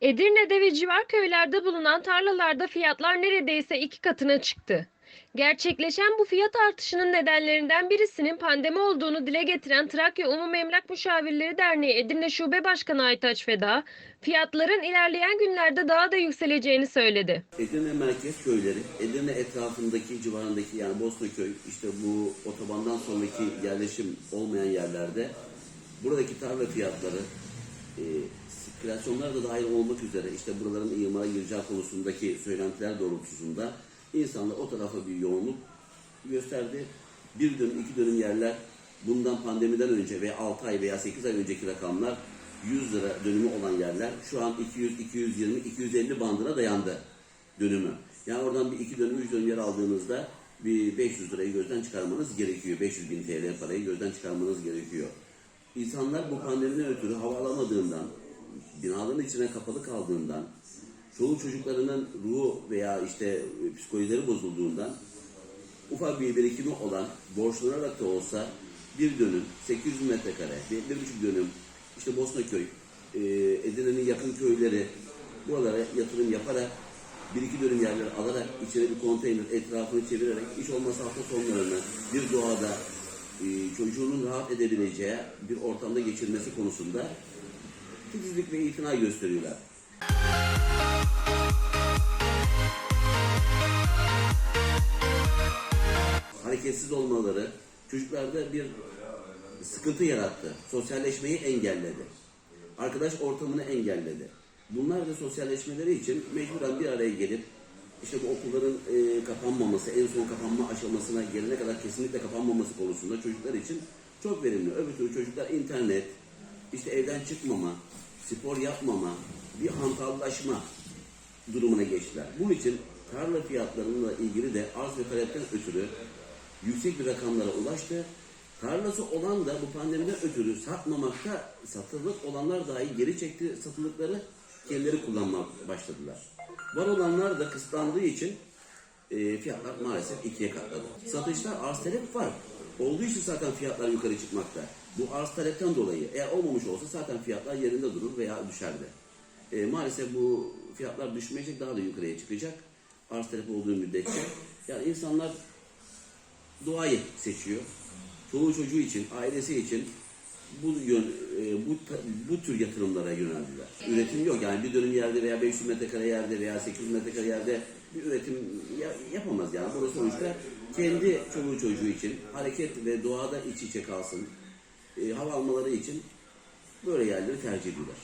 Edirne'de ve civar köylerde bulunan tarlalarda fiyatlar neredeyse iki katına çıktı. Gerçekleşen bu fiyat artışının nedenlerinden birisinin pandemi olduğunu dile getiren Trakya Umum Emlak Müşavirleri Derneği Edirne Şube Başkanı Aytaç Feda, fiyatların ilerleyen günlerde daha da yükseleceğini söyledi. Edirne merkez köyleri, Edirne etrafındaki civarındaki yani Bosnaköy, işte bu otobandan sonraki yerleşim olmayan yerlerde buradaki tarla fiyatları, e, sirkülasyonlar da dahil olmak üzere işte buraların imara gireceği konusundaki söylentiler doğrultusunda insanlar o tarafa bir yoğunluk gösterdi. Bir dönüm, iki dönüm yerler bundan pandemiden önce ve 6 ay veya 8 ay önceki rakamlar 100 lira dönümü olan yerler şu an 200, 220, 250 bandına dayandı dönümü. Yani oradan bir iki dönüm, üç dönüm yer aldığınızda bir 500 lirayı gözden çıkarmanız gerekiyor. 500 bin TL parayı gözden çıkarmanız gerekiyor. İnsanlar bu pandemiden ötürü hava alamadığından, binaların içine kapalı kaldığından, çoluk çocuklarının ruhu veya işte e, psikolojileri bozulduğundan ufak bir birikimi olan borçlanarak da olsa bir dönüm 800 metrekare, bir, bir buçuk dönüm işte Bosnaköy, e, Edirne'nin yakın köyleri buralara yatırım yaparak bir iki dönüm yerler alarak içine bir konteyner etrafını çevirerek hiç olmazsa hafta sonlarını bir doğada çocuğunun rahat edebileceği bir ortamda geçirmesi konusunda titizlik ve itina gösteriyorlar. hareketsiz olmaları çocuklarda bir sıkıntı yarattı. Sosyalleşmeyi engelledi. Arkadaş ortamını engelledi. Bunlar da sosyalleşmeleri için mecburen bir araya gelip işte bu okulların e, kapanmaması, en son kapanma aşamasına gelene kadar kesinlikle kapanmaması konusunda çocuklar için çok verimli. Öbür türlü çocuklar internet, işte evden çıkmama, spor yapmama, bir hantallaşma durumuna geçtiler. Bunun için tarla fiyatlarıyla ilgili de arz ve talepten ötürü yüksek bir rakamlara ulaştı. Tarlası olan da bu pandemiden ötürü satmamakta satılık olanlar dahi geri çekti satılıkları kendileri kullanmaya başladılar. Var olanlar da kısıtlandığı için e, fiyatlar maalesef ikiye katladı. Satışlar arz talep var. Olduğu için zaten fiyatlar yukarı çıkmakta. Bu arz talepten dolayı. Eğer olmamış olsa zaten fiyatlar yerinde durur veya düşerdi. E, maalesef bu fiyatlar düşmeyecek daha da yukarıya çıkacak. Arz talep olduğu müddetçe. Yani insanlar doğayı seçiyor. Çoluğu çocuğu için, ailesi için bu yön, e, bu bu tür yatırımlara yöneldiler. Üretim yok yani bir dönüm yerde veya 500 metrekare yerde veya 800 metrekare yerde bir üretim ya- yapamaz yani. Burası sonuçta kendi çoluğu çocuğu için hareket ve doğada iç içe kalsın. E, hava almaları için böyle yerleri tercih ediyorlar.